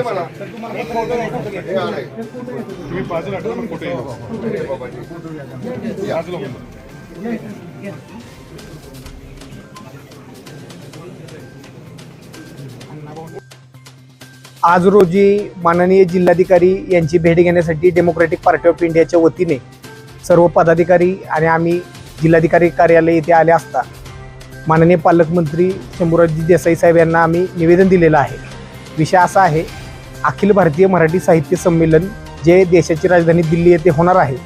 मला तुम्ही कुठे आज रोजी माननीय जिल्हाधिकारी यांची भेट घेण्यासाठी डेमोक्रेटिक पार्टी ऑफ इंडियाच्या वतीने सर्व पदाधिकारी आणि आम्ही जिल्हाधिकारी कार्यालय येथे आले असता माननीय पालकमंत्री शंभूराजी देसाई साहेब यांना आम्ही निवेदन दिलेलं आहे. विषय असा आहे अखिल भारतीय मराठी साहित्य संमेलन जे देशाची राजधानी दिल्ली येथे होणार आहे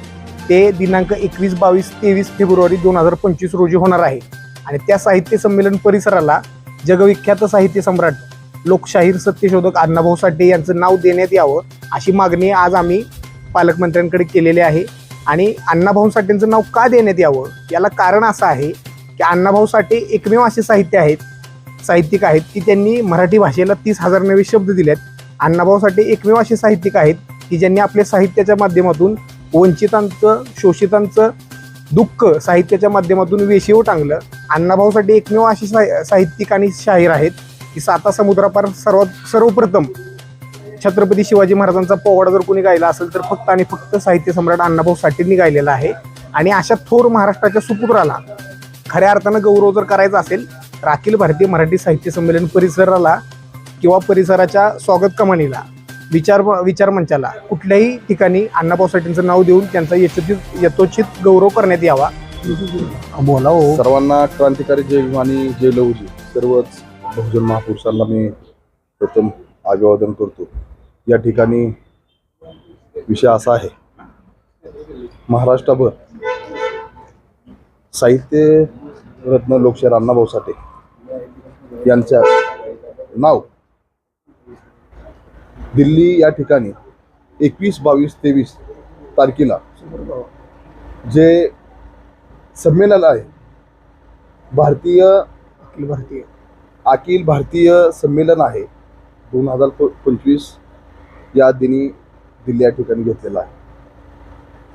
ते दिनांक एकवीस बावीस तेवीस फेब्रुवारी दोन हजार पंचवीस रोजी होणार आहे. आणि त्या साहित्य संमेलन परिसराला जगविख्यात साहित्य सम्राट लोकशाहीर सत्यशोधक अण्णाभाऊ साठे यांचं नाव देण्यात यावं अशी मागणी आज आम्ही पालकमंत्र्यांकडे केलेली आहे. आणि अण्णाभाऊ साठेंचं नाव का देण्यात यावं याला कारण असं आहे की अण्णाभाऊ साठे एकमेव असे साहित्य आहेत साहित्यिक आहेत की त्यांनी मराठी भाषेला तीस हजार नवे शब्द दिलेत. अण्णाभाऊ साठे एकमेव असे साहित्यिक आहेत की ज्यांनी आपल्या साहित्याच्या माध्यमातून वंचितांचं शोषितांचं दुःख साहित्याच्या माध्यमातून वेशीव टांगलं. अण्णाभाऊ साठे एकमेव असे साहि- साहित्यिक आणि शाहीर आहेत की साता समुद्रापार सर्वात सर्वप्रथम छत्रपती शिवाजी महाराजांचा पोवाडा जर कोणी गायला असेल तर फक्त आणि फक्त साहित्य सम्राट अण्णाभाऊ साठेंनी गायलेला आहे. आणि अशा थोर महाराष्ट्राच्या सुपुत्राला खऱ्या अर्थानं गौरव जर करायचा असेल तर अखिल भारतीय मराठी साहित्य संमेलन परिसराला किंवा परिसराच्या स्वागत कमानीला विचार विचार मंचाला कुठल्याही ठिकाणी अण्णाभाऊ साठेंचं नाव देऊन त्यांचा यथोचित यथोचित गौरव करण्यात यावा. बोला हो. सर्वांना क्रांतिकारी जय आणि जय लहुजी. सर्वच बहुजन महापुरुषांना मी प्रथम अभिवादन करतो. या ठिकाणी विषय असा आहे महाराष्ट्रभर साहित्य रत्न लोकशाहीर अण्णाभाऊ साठे यांच्या नाव दिल्ली या ठिकाणी एकवीस बावीस तेवीस तारखेला जे संमेलन आहे भारतीय अखिल भारतीय. अखिल भारतीय संमेलन आहे दोन हजार पंचवीस या दिनी दिल्ली या ठिकाणी घेतलेलं आहे.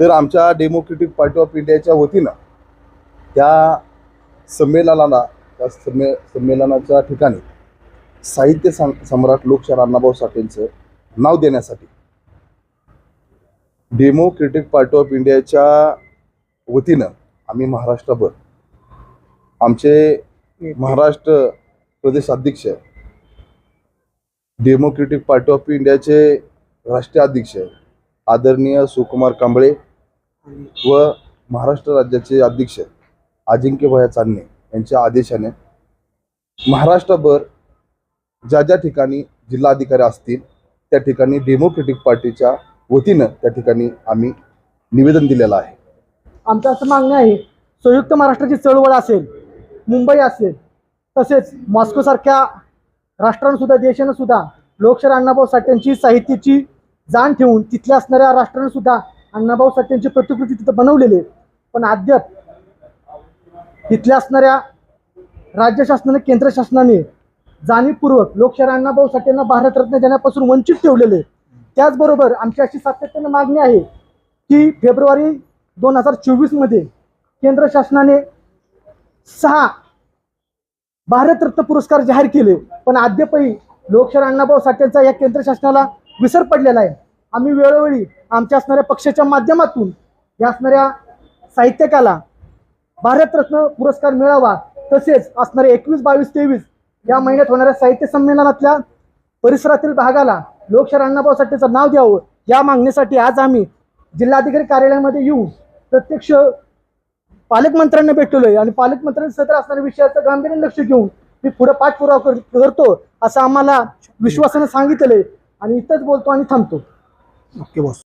तर आमच्या डेमोक्रेटिक पार्टी ऑफ इंडियाच्या वतीनं त्या संमेलनाला त्या संमे संमेलनाच्या ठिकाणी साहित्य सं सम्राट लोकशाहीर अण्णाभाऊ साठेंचं नाव देण्यासाठी डेमोक्रेटिक पार्टी ऑफ इंडियाच्या वतीनं आम्ही महाराष्ट्रभर आमचे महाराष्ट्र प्रदेश अध्यक्ष डेमोक्रेटिक पार्टी ऑफ इंडियाचे राष्ट्रीय अध्यक्ष आदरणीय सुकुमार कांबळे व महाराष्ट्र राज्याचे अध्यक्ष अजिंक्यभया चांदणे यांच्या आदेशाने महाराष्ट्रभर ज्या ज्या ठिकाणी जिल्हाधिकारी असतील त्या ठिकाणी डेमोक्रेटिक पार्टीच्या वतीनं त्या ठिकाणी आम्ही निवेदन दिलेलं आहे. आमचं असं मागणं आहे संयुक्त महाराष्ट्राची चळवळ असेल मुंबई असेल तसेच मॉस्कोसारख्या राष्ट्रांसुद्धा देशानं सुद्धा लोकशाहीर अण्णाभाऊ साठ्यांची साहित्याची जाण ठेवून तिथल्या असणाऱ्या राष्ट्रांनीसुद्धा अण्णाभाऊ साठ्यांची प्रतिकृती तिथं बनवलेली पण अद्याप तिथल्या असणाऱ्या राज्य शासनाने केंद्र शासनाने जाणीवपूर्वक लोकशाहीर अण्णाभाऊ साठेंना भारतरत्न देण्यापासून वंचित ठेवलेले आहे. त्याचबरोबर आमची अशी सातत्याने मागणी आहे की फेब्रुवारी दोन हजार चोवीसमध्ये केंद्र शासनाने सहा भारतरत्न पुरस्कार जाहीर केले पण अद्यापही लोकशाहीर अण्णाभाऊ साठेंचा या केंद्र शासनाला विसर पडलेला आहे आम्ही वेळोवेळी आमच्या असणाऱ्या पक्षाच्या माध्यमातून या असणाऱ्या साहित्यकाला भारतरत्न पुरस्कार मिळावा तसेच असणारे एकवीस बावीस तेवीस या महिन्यात होणाऱ्या साहित्य संमेलनातल्या परिसरातील भागाला लोकशाहीर अण्णाभाऊ साठेचं नाव द्यावं या मागणीसाठी आज आम्ही जिल्हाधिकारी कार्यालयामध्ये येऊन प्रत्यक्ष पालकमंत्र्यांना भेटलोय. आणि पालकमंत्र्यांनी सदर असणाऱ्या विषयाचं गांभीर्याने लक्ष घेऊन मी पुढे पाठपुरावा करतो असं आम्हाला विश्वासानं सांगितलंय. आणि इथंच बोलतो आणि थांबतो. Okay boss